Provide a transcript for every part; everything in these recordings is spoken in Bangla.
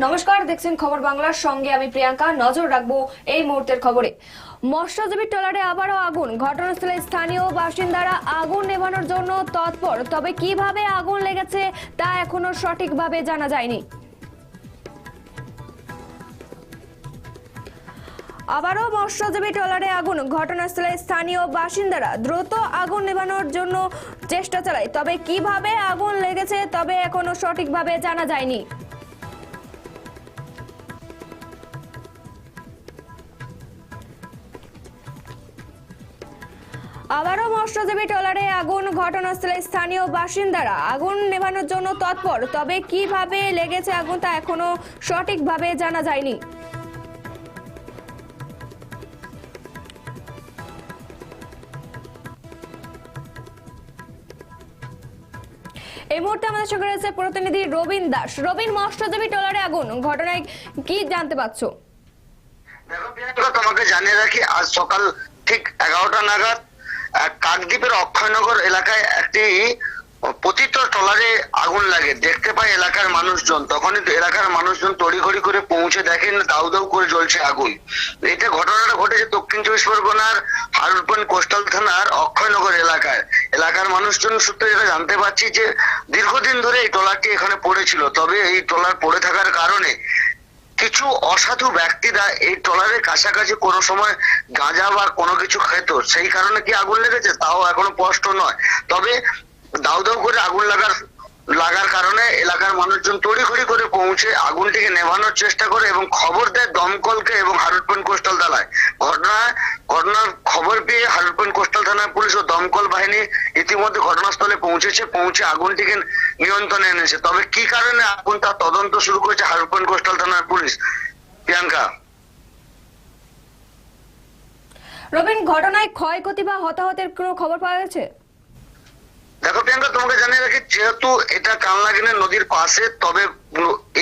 দেখছেন খবর বাংলার সঙ্গে আমি প্রিয়াঙ্কা। নজর রাখব এই মুহূর্তের খবরে। মৎস্যজীবী ট্রলারে আবারও আগুন। ঘটনাস্থলে স্থানীয় বাসিন্দারা আগুন নেভানোর জন্য তৎপর। তবে কীভাবে আগুন লেগেছে তা এখনও সঠিকভাবে জানা যায়নি। আবারও মৎস্যজীবী ট্রলারে আগুন। ঘটনাস্থলে স্থানীয় বাসিন্দারা দ্রুত আগুন নেভানোর জন্য চেষ্টা চালায়। তবে কীভাবে আগুন লেগেছে তবে এখনও সঠিকভাবে জানা যায়নি। আবারও মৎস্যজীবী ট্রলারে আগুন, ঘটনাস্থলে স্থানীয় বাসিন্দারা আগুন নেভানোর জন্য তৎপর। তবে কীভাবে লেগেছে আগুন তা এখনও সঠিকভাবে জানা যায়নি। এই মুহূর্তে আমাদের সঙ্গে রয়েছে প্রতিনিধি রবিন দাস। রবিন, মৎস্যজীবী ট্রলারে আগুন, ঘটনায় কি জানতে পারছ? দেখো তোমাকে জানিয়ে রাখি, আজ সকাল ঠিক এগারোটা নাগাদ কাকদ্বীপের অক্ষয়নগর এলাকায় একটি পতিত ট্রলারে আগুন লাগে। দেখতে পায় এলাকার মানুষজন। তখনই এলাকার মানুষজন তড়িঘড়ি করে পৌঁছে দেখেন দাউ দাউ করে জ্বলছে আগুন। এটা ঘটনাটা ঘটেছে দক্ষিণ চব্বিশ পরগনার হারুরপন কোস্টাল থানার অক্ষয়নগর এলাকায়। এলাকার মানুষজন সূত্রে যেটা জানতে পারছি যে, দীর্ঘদিন ধরে এই ট্রলারটি এখানে পড়েছিল তবে এই ট্রলার পড়ে থাকার কারণে কিছু অসাধু ব্যক্তিরা এই ট্রলারের কাছাকাছি কোনো সময় গাঁজা বা কোনো কিছু খেত, সেই কারণে কি আগুন লেগেছে? তাও এখনও স্পষ্ট নয়। তবে দাউ দাউ করে আগুন লাগার লাগার কারণে এলাকার মানুষজন তড়িঘড়ি করে পৌঁছে আগুনটিকে নেভানোর চেষ্টা করে এবং খবর দেয় দমকলকে এবং হারুটপন কোস্টাল থানায়। ঘটনা ঘটনার খবর পেয়ে হারুটপন কোস্টাল থানার পুলিশ ও দমকল বাহিনী ইতিমধ্যে ঘটনাস্থলে পৌঁছেছে, পৌঁছে আগুনটিকে নিয়ন্ত্রণে এনেছে। তবে কি কারণে আগুন তার তদন্ত শুরু করেছে হারুটপন কোস্টাল থানার পুলিশ? প্রিয়াঙ্কা। রবিন, ঘটনায় ক্ষয়ক্ষতি বা হতাহতের কোনো খবর পাওয়া গেছে? প্রিয়াঙ্কা, তোমাকে জানিয়ে রাখি, যেহেতু এটা কানলাগিনে নদীর পাশে, তবে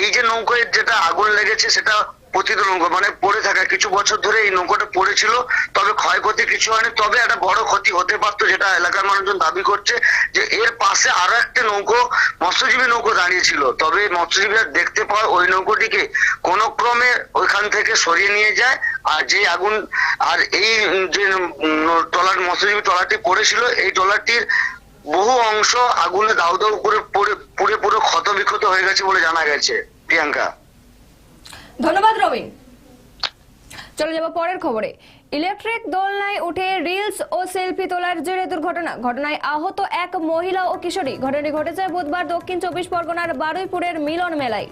এই যে নৌকোয় যেটা আগুন লেগেছে, সেটা পতিত নৌকো মানে পড়ে থাকা, কিছু বছর ধরে এই নৌকোটা পড়েছিল, তবে ক্ষয়ক্ষতি কিছু হয়নি, তবে একটা বড় ক্ষতি হতে পারতো, যেটা এলাকার মানুষজন দাবি করছে, যে এর পাশে আরও একটা নৌকো, মৎস্যজীবী নৌকো দাঁড়িয়েছিল, তবে মৎস্যজীবীরা দেখতে পায় ওই নৌকোটিকে কোন ক্রমে ওইখান থেকে সরিয়ে নিয়ে যায়, আর যে আগুন, আর এই যে ট্রলার, মৎস্যজীবী ট্রলারটি পড়েছিল, এই ট্রলারটির বহু অংশ আগুনে দাউ দাউ করে পুড়ে পুড়ে পুরো ক্ষত বিক্ষত হয়ে গেছে বলে জানা গেছে প্রিয়াঙ্কা। ধন্যবাদ রবিন। চলে যাব পরের খবরে। ইলেকট্রিক দোলনায় উঠে রিলস ও সেলফি তোলার জেরে দুর্ঘটনা। ঘটনায় আহত এক মহিলা ও কিশোরী। ঘটনাটি ঘটেছে বুধবার দক্ষিণ চব্বিশ পরগনার বারুইপুরের মিলন মেলায়।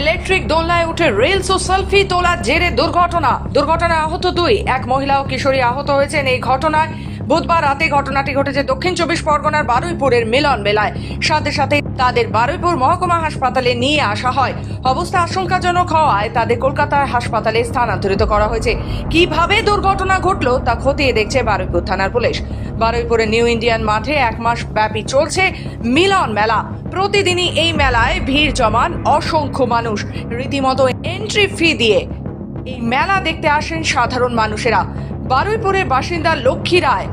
ইলেকট্রিক দোলনায় উঠে রিলস ও সেলফি তোলার জেরে দুর্ঘটনা। দুর্ঘটনায় আহত দুই। এক মহিলা ও কিশোরী আহত হয়েছেন এই ঘটনায়। বুধবার রাতে ঘটনাটি ঘটেছে দক্ষিণ চব্বিশ পরগনার বারুইপুরের মিলন মেলায়। সাথে সাথে তাদের বারুইপুর মহকুমা হাসপাতালে নিয়ে আসা হয়। অবস্থা আশঙ্কাজনক হওয়ায় তাদের কলকাতার হাসপাতালে স্থানান্তরিত করা হয়েছে। কীভাবে দুর্ঘটনা ঘটলো তা খতিয়ে দেখছে বারুইপুর থানার পুলিশ। বারুইপুরের নিউ ইন্ডিয়ান মাঠে এক মাস ব্যাপী চলছে মিলন মেলা। প্রতিদিনই এই মেলায় ভিড় জমান অসংখ্য মানুষ। রীতিমতো এন্ট্রি ফি দিয়ে এই মেলা দেখতে আসেন সাধারণ মানুষেরা। বারুইপুরের বাসিন্দা লক্ষ্মী রায়।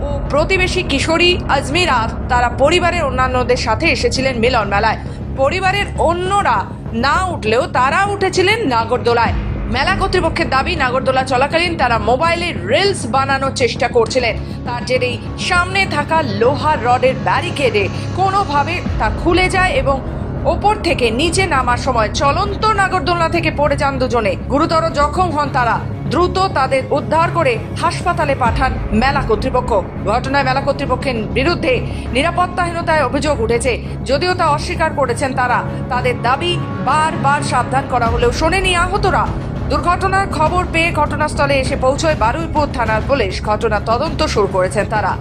ও প্রতিবেশী কিশোরী আজমিরা তারা পরিবারের অন্যান্যদের সাথে এসেছিলেন মিলন মেলায়। পরিবারের অন্যরা না উঠলেও তারা উঠেছিলেন নাগরদোলায়। মেলা কর্তৃপক্ষের দাবি, নাগরদোলা চলাকালীন তারা মোবাইলে রিলস বানানোর চেষ্টা করছিলেন। তার জেরেই সামনে থাকা লোহার রডের ব্যারিকেডে কোনোভাবে তা খুলে যায় এবং ওপর থেকে নিচে নামার সময় চলন্ত নাগরদোলনা থেকে পড়ে যান দুজনে। গুরুতর জখম হন তারা। দ্রুত তাদের উদ্ধার করে হাসপাতালে পাঠান মেলা কর্তৃপক্ষ। ঘটনায় মেলা কর্তৃপক্ষের বিরুদ্ধে নিরাপত্তাহীনতায় অভিযোগ উঠেছে। যদিও তা অস্বীকার করেছেন তারা তাদের দাবি বারবার সাবধান করা হলেও শোনেনি আহতরা। দুর্ঘটনার খবর পেয়ে ঘটনাস্থলে এসে পৌঁছয় বারুইপুর থানার পুলিশ। ঘটনা তদন্ত শুরু করেছেন তারা।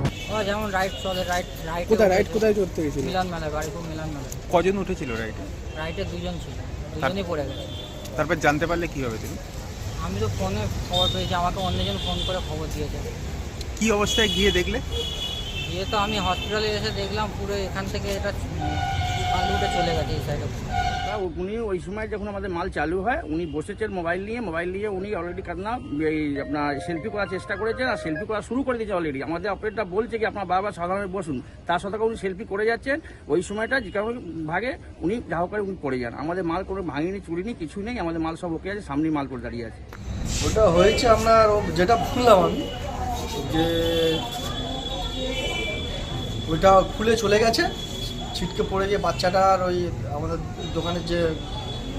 যেমন রাইড চলে রাইড রাইড কোথায় রাইড কোথায় চড়তে গেছিল? মিলন মেলায় বাড়িপুর মিলন মেলায় কজন উঠেছিল রাইডে রাইডে দুজন ছিল দুজনই পড়ে গেছে। তারপর জানতে পারলে কি হবে তুমি? আমি তো ফোনে খবর পেয়েছি আমাকে অন্যজন ফোন করে খবর দিয়েছে। কি অবস্থায় গিয়ে দেখলে? গিয়ে তো আমি হসপিটালে এসে দেখলাম পুরো এখান থেকে এটা আলুটা চলে গেছে এই সাইডে উনি ওই সময় যখন আমাদের মাল চালু হয়, উনি বসেছেন মোবাইল নিয়ে মোবাইল নিয়ে উনি অলরেডি কান্না, এই আপনার সেলফি করার চেষ্টা করেছেন আর সেলফি করা শুরু করে দিয়েছে অলরেডি আমাদের অপারেটর বলছে কি, আপনার বারবার সাধারণ বসুন। তার সাথে উনি সেলফি করে যাচ্ছেন। ওই সময়টা যে কারণে ভাগে উনি যা হোক করে উনি পড়ে যান। আমাদের মাল কোনো ভাঙিনি, চুরিনি, কিছু নেই, আমাদের মাল সব ওকে আছে, সামনেই মাল করে দাঁড়িয়ে আছে। ওটা হয়েছে আপনার যেটা শুনলাম আমি, যে ওইটা খুলে চলে গেছে ছিটকে পড়ে গিয়ে বাচ্চাটার ওই আমাদের দোকানের যে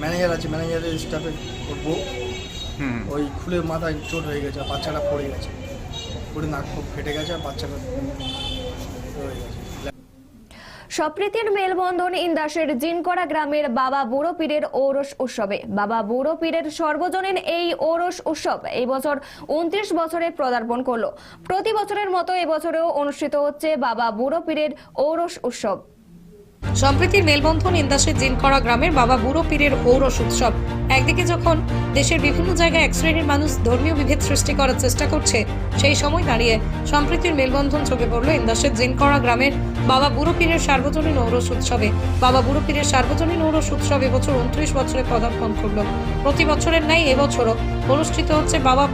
ম্যানেজার আছে ম্যানেজারের স্টাফের বউ ওই খুলে মাথায় চোট হয়ে গেছে বাচ্চাটা পড়ে গেছে। পড়ে নাক খুব ফেটে গেছে আর বাচ্চাটা হয়ে গেছে। সম্প্রীতির মেলবন্ধন ইন্দাসের জিনকড়া গ্রামের বাবা বুড়ো পীরের ঔরস উৎসবে। বাবা বুড়ো পীরের সর্বজনীন এই ঔরস উৎসব এই বছর উনত্রিশ বছরে পদার্পণ করল। প্রতি বছরের মতো এবছরেও অনুষ্ঠিত হচ্ছে বাবা বুড়ো পীরের ঔরস উৎসব। সম্প্রীতির মেলবন্ধন ইন্দাসের জিনকড়া গ্রামের বাবা বুড়ো পীরের ঔরস উৎসব। একদিকে যখন দেশের বিভিন্ন জায়গায় এক শ্রেণির মানুষ ধর্মীয় বিভেদ সৃষ্টি করার চেষ্টা করছে, সেই সময় দাঁড়িয়ে সম্প্রীতির মেলবন্ধন চোখে পড়ল ইন্দাসের জিনকড়া গ্রামের বাবা বুড়ো সার্বজনীন ঔরস উৎসবে, বাবা বুড়ো সার্বজনীন ঔরস উৎসব এবছর উনত্রিশ বছরে পদার্পণ করল প্রতি বছরের ন্যায় এবছরও অনুষ্ঠিত হচ্ছে বাবা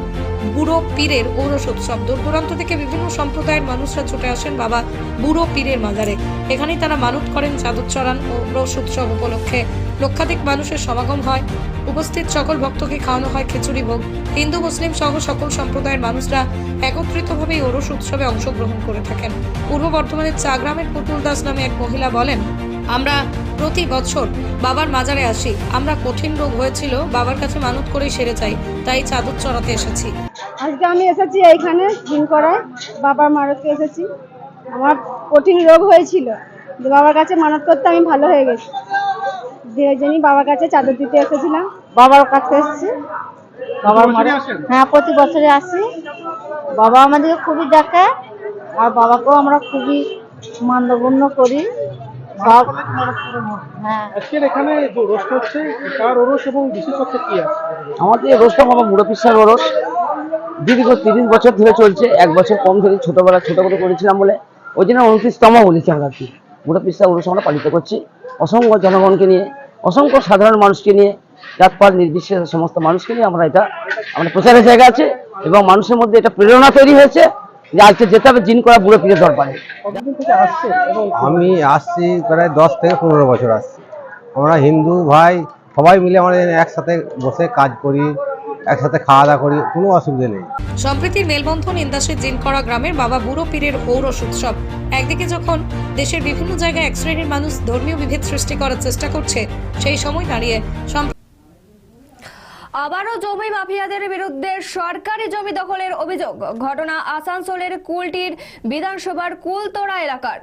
বুড়ো পীরের ঔরস উৎসব। দূর দূরান্ত থেকে বিভিন্ন সম্প্রদায়ের মানুষরা ছুটে আসেন বাবা বুড়ো পীরের মাজারে। এখানেই তারা মানত করেন চাদর চড়ান ও রস উৎসব উপলক্ষে। লক্ষাধিক মানুষের সমাগম হয়। উপস্থিত সকল ভক্তকে খাওয়ানো হয় খিচুড়ি ভোগ। হিন্দু, মুসলিম সহ সকল সম্প্রদায়ের মানুষরা একত্রিতভাবে এই ওরস উৎসবে অংশগ্রহণ করে থাকেন। পূর্ব বর্ধমানের চাগ্রামের পুতুল দাস নামে এক মহিলা বলেন, আমরা প্রতি বছর বাবার মাজারে আসি। আমরা কঠিন রোগ হয়েছিল, বাবার কাছে মানত করেই সেরে যাই, তাই চাদর চড়াতে এসেছি। আজকে আমি এসেছি এইখানে জিম করায়, বাবার মারতকে এসেছি। আমার কঠিন রোগ হয়েছিল, বাবার কাছে মানত করতে আমি ভালো হয়ে গেছি। জন্যই বাবার কাছে চাদর দিতে এসেছিলাম। বাবার কাছে এসেছি। বাবার মারত হ্যাঁ প্রতি বছরে আসি। বাবা আমাদেরকে খুবই দেখে। আর বাবাকেও আমরা খুবই মান্যগণ্য করি। সব হ্যাঁ। আজকের এখানে রোস্ট হচ্ছে কার ওরস এবং বিশেষত্ব কি আছে? আমাদের এই বাবা দীর্ঘ তিরিশ বছর ধরে চলছে। এক বছর কম ধরে ছোটবেলা ছোট করে করেছিলাম বলে। ওই জন্য উনত্রিশতম বলেছি আমরা আর কি। মুড়ো পিসা উরস আমরা পালিত করছি। অসংখ্য জনগণকে নিয়ে অসংখ্য সাধারণ মানুষকে নিয়ে জাতপাত নির্বিশেষে সমস্ত মানুষকে নিয়ে আমরা এটা আমাদের প্রচারের জায়গা আছে এবং মানুষের মধ্যে এটা প্রেরণা তৈরি হয়েছে যে আজকে যেতে হবে জিন করা বুড়ো পীরের দরবারে। আমি আসছি প্রায় দশ থেকে পনেরো বছর আসছি। আমরা হিন্দু ভাই সবাই মিলে আমাদের একসাথে বসে কাজ করি। একসাথে খাওয়া দাওয়া করি কোনো অসুবিধা নেই। সম্প্রীতির মেলবন্ধন ইন্দাসের জিনকড়া গ্রামের বাবা বুড়ো পীরের ঔরস উৎসব একদিকে যখন দেশের বিভিন্ন জায়গায় এক শ্রেণির মানুষ ধর্মীয় বিভেদ সৃষ্টি করার চেষ্টা করছে সেই সময় দাঁড়িয়ে আবারও জমি মাফিয়াদের বিরুদ্ধে সরকারি জমি দখলের অভিযোগ। ঘটনা আসানসোলের কুলটির বিধানসভার কুলতোড়া এলাকার।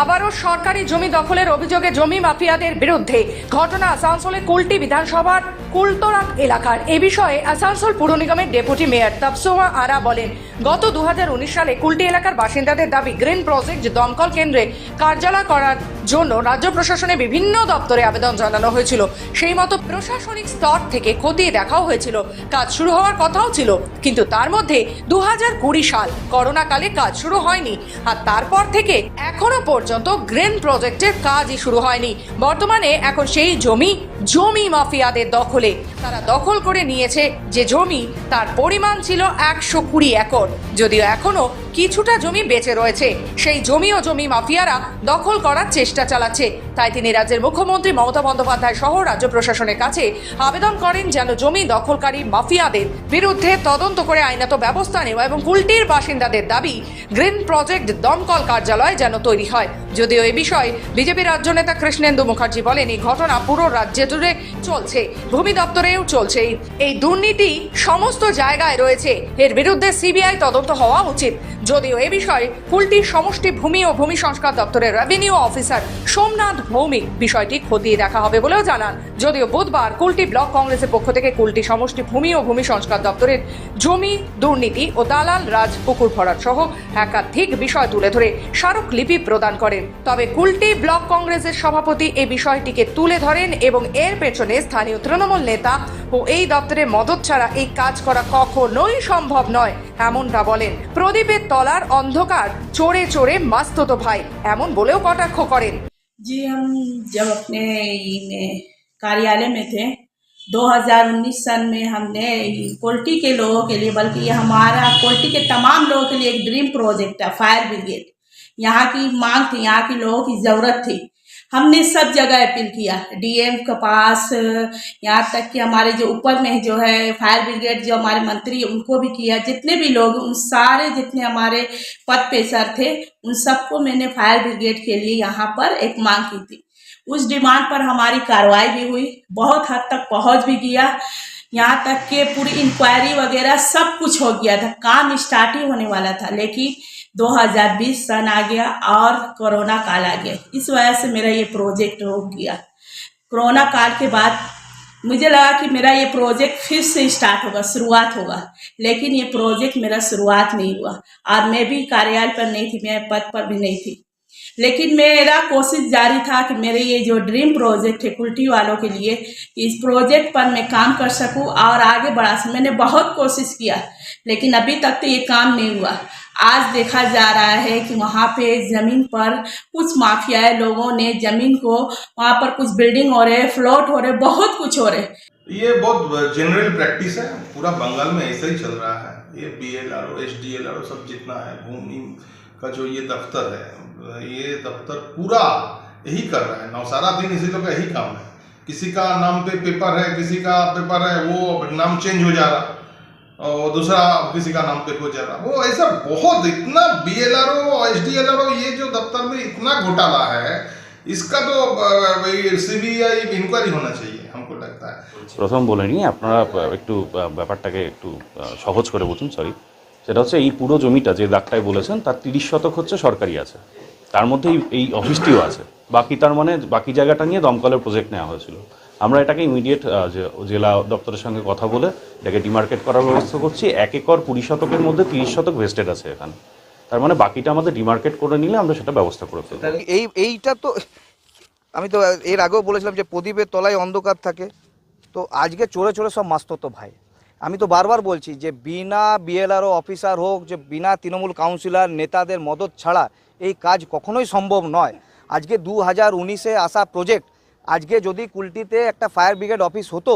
আবারও সরকারি জমি দখলের অভিযোগে জমি মাফিয়াদের বিরুদ্ধে ঘটনা আসানসোলের কুলটি বিধানসভার কুলতরাক এলাকার। এ বিষয়ে আসানসোল পুর নিগমের ডেপুটি মেয়র তপসোয়া আরা বলেন, গত দু হাজার উনিশ সালে কুলটি এলাকার বাসিন্দাদের দাবি, গ্রিন প্রজেক্ট দমকল কেন্দ্রে কার্যালয় করার জন্য রাজ্য প্রশাসনে বিভিন্ন দপ্তরে আবেদন জানানো হয়েছিল। সেই মতো প্রশাসনিক স্তর থেকে খতিয়ে দেখাও হয়েছিল। কাজ শুরু হওয়ার কথাও ছিল, কিন্তু তার মধ্যে দু হাজার কুড়ি সাল করোনাকালে কাজ শুরু হয়নি। আর তারপর থেকে এখনও পর্যন্ত গ্রেন প্রজেক্টের কাজই শুরু হয়নি। বর্তমানে এখন সেই জমি জমি মাফিয়াদের দখলে। তারা দখল করে নিয়েছে যে জমি, তার পরিমাণ ছিল একশো কুড়ি একর। যদিও এখনও কিছুটা জমি বেঁচে রয়েছে, সেই জমি ও জমি মাফিয়ারা দখল করার চেষ্টা চালাচ্ছে। তাই তিনি রাজ্যের মুখ্যমন্ত্রী মমতা বন্দ্যোপাধ্যায় সহ রাজ্য প্রশাসনের কাছে আবেদন করেন যেন জমি দখলকারী মাফিয়াদের বিরুদ্ধে তদন্ত করে আইনত ব্যবস্থা নেওয়া এবং কুলটির বাসিন্দাদের দাবি, গ্রিন প্রজেক্ট দমকল কার্যালয় যেন তৈরি হয়। যদিও এ বিষয়ে বিজেপি রাজ্য নেতা কৃষ্ণেন্দু মুখার্জি বলেন, এই ঘটনা পুরো রাজ্যে জুড়ে চলছে, ভূমি দপ্তরেও চলছে। এই- দুর্নীতি সমস্ত জায়গায় রয়েছে। এর বিরুদ্ধে সিবিআই তদন্ত হওয়া উচিত। যদিও এ বিষয়ে কুলটির সমষ্টি ভূমি ও ভূমি সংস্কার দপ্তরের রেভিনিউ অফিসার সোমনাথ ভৌমিক বিষয়টি খতিয়ে দেখা হবে বলেও জানান। যদিও বুধবার কুলটি ব্লক কংগ্রেসের পক্ষ থেকে কুলটি সমষ্টি ভূমি ও ভূমি সংস্কার দপ্তরের জমি, দুর্নীতি ও দালাল রাজ পুকুর ভরাট সহ একাধিক বিষয় তুলে ধরে স্মারকলিপি প্রদান করেন। তবে কুলটি ব্লক কংগ্রেসের সভাপতি এই বিষয়টিকে তুলে ধরেন এবং এর পেছনে স্থানীয় তৃণমূল নেতা ও এই দপ্তরের মদত ছাড়া এই কাজ করা কখনোই সম্ভব নয় এমনটা বলেন প্রদীপের তলার অন্ধকার চড়ে চড়ে মাস্তত ভাই এমন বলেও কটাক্ষ করেন जी हम जब अपने ई में कार्यालय में थे 2019 सन में हमने कोल्टी के लोगों के लिए बल्कि ये हमारा कोल्टी के तमाम लोगों के लिए एक ड्रीम प्रोजेक्ट है फायर ब्रिगेड यहाँ की मांग थी यहाँ के लोगों की ज़रूरत थी हमने सब जगह अपील किया डीएम के पास, यहाँ तक कि हमारे जो ऊपर में जो है फायर ब्रिगेड जो हमारे मंत्री, उनको भी किया। जितने भी लोग, उन सारे जितने हमारे पद पेशर थे, उन सबको मैंने फायर ब्रिगेड के लिए यहाँ पर एक मांग की थी। उस डिमांड पर हमारी कार्रवाई भी हुई, बहुत हद तक पहुँच भी गया। यहाँ तक कि पूरी इंक्वायरी वगैरह सब कुछ हो गया था। काम स्टार्ट ही होने वाला था, लेकिन 2020 सन आ गया और कोरोना काल आ गया। इस वजह से मेरा ये प्रोजेक्ट रुक गया। कोरोना काल के बाद मुझे लगा कि मेरा ये प्रोजेक्ट फिर से स्टार्ट होगा, शुरुआत होगा, लेकिन ये प्रोजेक्ट मेरा शुरुआत नहीं हुआ और मैं भी कार्यालय पर नहीं थी, मैं पद पर भी नहीं थी। लेकिन मेरा कोशिश जारी था कि मेरे ये जो ड्रीम प्रोजेक्ट है कुल्टी वालों के लिए इस प्रोजेक्ट पर मैं काम कर सकूँ और आगे बढ़ा सकूँ। मैंने बहुत कोशिश किया, लेकिन अभी तक तो ये काम नहीं हुआ। आज देखा जा रहा है कि वहाँ पे ज़मीन पर कुछ माफियाए लोगों ने ज़मीन को वहाँ पर कुछ बिल्डिंग हो रहे फ्लोट हो रहे, बहुत कुछ हो रहे। ये बहुत जनरल प्रैक्टिस है, पूरा बंगाल में ऐसा ही चल रहा है। ये B L R O S D L R O सब जितना है, भूमि का जो ये दफ्तर है, ये दफ्तर पूरा यही कर रहा है। नौसारा दिन इसी लोग का यही काम है। किसी का नाम पे पेपर है, किसी का पेपर है, वो नाम चेंज हो जा रहा। और दूसरा किसी का नाम पे हो जा रहा वो ऐसा बहुत इतना B L R O S D L R O ये जो दफ्तर में इतना घोटाला है इसका तो सी बी आई इंक्वायरी होना चाहिए हमको लगता है প্রথম বলে নিই আপনারা একটু ব্যাপারটাকে একটু সহজ করে বুঝুন সরি সেটা হচ্ছে এই পুরো জমিটা যে দাগটায় বলেছেন তার তিরিশ শতক হচ্ছে সরকারি আছে তার মধ্যে এই- এই অফিসটিও আছে বাকি তার মানে বাকি জায়গাটা নিয়ে দমকলের প্রজেক্ট নেওয়া হয়েছিল আমরা এটাকে ইমিডিয়েট জেলা দপ্তরের সঙ্গে কথা বলে এটাকে ডিমার্কেট করার ব্যবস্থা করছি। এক একর কুড়ি শতকের মধ্যে তিরিশ শতক ভেস্টেড আছে এখানে। তার মানে বাকিটা আমাদের ডিমার্কেট করে নিলে আমরা সেটা ব্যবস্থা করে ফেলব। এই, এইটা তো, আমি তো এর আগেও বলেছিলাম যে প্রদীপের তলায় অন্ধকার থাকে। তো আজকে চড়ে চোরে সব মাস্ত তো ভাই। আমি তো বারবার বলছি যে বিনা বিএলআরও অফিসার হোক, যে বিনা তৃণমূল কাউন্সিলর নেতাদের মদত ছাড়া এই কাজ কখনোই সম্ভব নয়। আজকে দু হাজার উনিশে আসা প্রজেক্ট আজকে যদি কুলটিতে একটা ফায়ার ব্রিগেড অফিস হতো,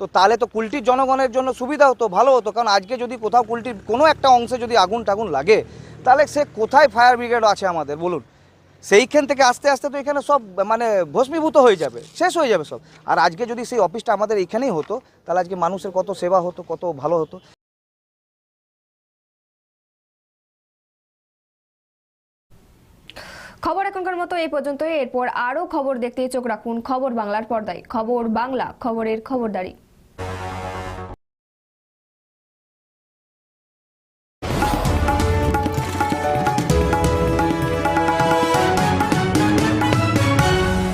তো তাহলে তো কুলটির জনগণের জন্য সুবিধা হতো, ভালো হতো। কারণ আজকে যদি কোথাও কুলটির কোনো একটা অংশে যদি আগুন টাগুন লাগে, তাহলে সে কোথায় ফায়ার ব্রিগেড আছে আমাদের, বলুন? সেইখান থেকে আস্তে আস্তে তো এখানে সব মানে ভস্মীভূত হয়ে যাবে, শেষ হয়ে যাবে সব। আর আজকে যদি সেই অফিসটা আমাদের এখানেই হতো, তাহলে আজকে মানুষের কত সেবা হতো, কত ভালো হতো। খবর এখনকার মতো এই পর্যন্তই। এরপর আরও খবর দেখতে চোখ রাখুন খবর বাংলার পর্দায়। খবর বাংলা, খবরের খবরদারি।